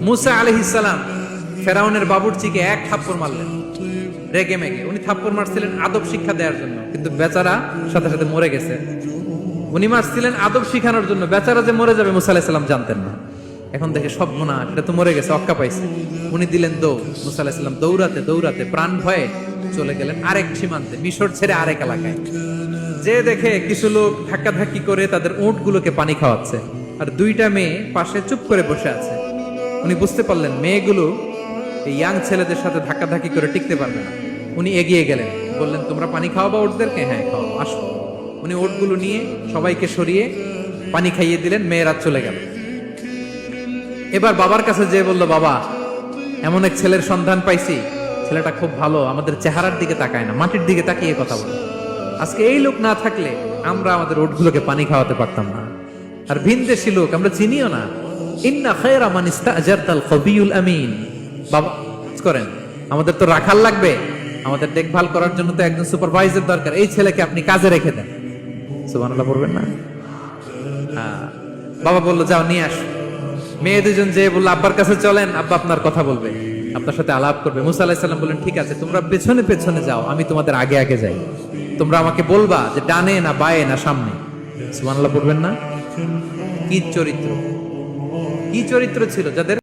মুসা আলহিসাল্লাম ফেরাউনের বাবুরচিকে এক থাপ্পড় মারলেন। রেগে মেগে। উনি থাপ্পড় মারছিলেন আদব শিক্ষা দেওয়ার জন্য। কিন্তু বেচারা সাথে সাথে মরে গেছে। উনি মারছিলেন আদব শিখানোর জন্য। বেচারা যে মরে যাবে মুসা আলাহিসাল্লাম জানতেন না। এখন দেখে সব গুণা এটা তো মরে গেছে, অক্কা পাইছে। উনি দিলেন দৌড়। মুসা আলাহিসাল্লাম দৌড়াতে দৌড়াতে প্রাণ ভয়ে চলে গেলেন আরেক সীমান্তে, মিশর ছেড়ে আরেক এলাকায়। যে দেখে কিছু লোক ধাক্কা ধাক্কি করে তাদের উঁটগুলোকে পানি খাওয়াচ্ছে। আর দুইটা মেয়ে পাশে চুপ করে বসে আছে। উনি বুঝতে পারলেন মেয়েগুলো এই ইয়াং ছেলেদের সাথে ধাক্কা ধাক্কি করে টিকতে পারবে না। উনি এগিয়ে গেলেন, বললেন, তোমরা পানি খাওয়াবা ওটদেরকে? হ্যাঁ খাওয়াবো, আসো। উনি ওটগুলো নিয়ে সবাইকে সরিয়ে পানি খাইয়ে দিলেন, মেয়েরা চলে গেল। এবার বাবার কাছে যেয়ে বলল, বাবা, এমন এক ছেলের সন্ধান পাইছি। ছেলেটা খুব ভালো, আমাদের চেহারার দিকে তাকায় না, মাটির দিকে তাকিয়ে কথা বলে। আজকে এই লোক না থাকলে আমরা আমাদের ওটগুলোকে পানি খাওয়াতে পারতাম না। আর ভিনদেশি লোক, আমরা চিনিও না। ইন্না খায়রা মান ইস্তাজারতাল আমিন। বাবা করেন। আমাদের তো রাখাল লাগবে। আমাদের দেখভাল করার জন্য তো একজন সুপারভাইজার দরকার। এই ছেলেকে আপনি কাজে রেখে দেন। সুবহানাল্লাহ পড়বেন না? হ্যাঁ। বাবা বলল, যাও, নিয়ে আস। মেয়ে দুজন যে বলল, আব্বার কাছে চলেন। আব্বা আপনার কথা বলবে। আপনার সাথে আলাপ করবে। মুসা আলাহিসাল্লাম বললেন, ঠিক আছে, তোমরা পেছনে পেছনে যাও। আমি তোমাদের আগে আগে যাই। তোমরা আমাকে বলবা যে ডানে না বায়ে না সামনে। সুবহানাল্লাহ পড়বেন না? কি চরিত্র? কি চরিত্র ছিল যাদের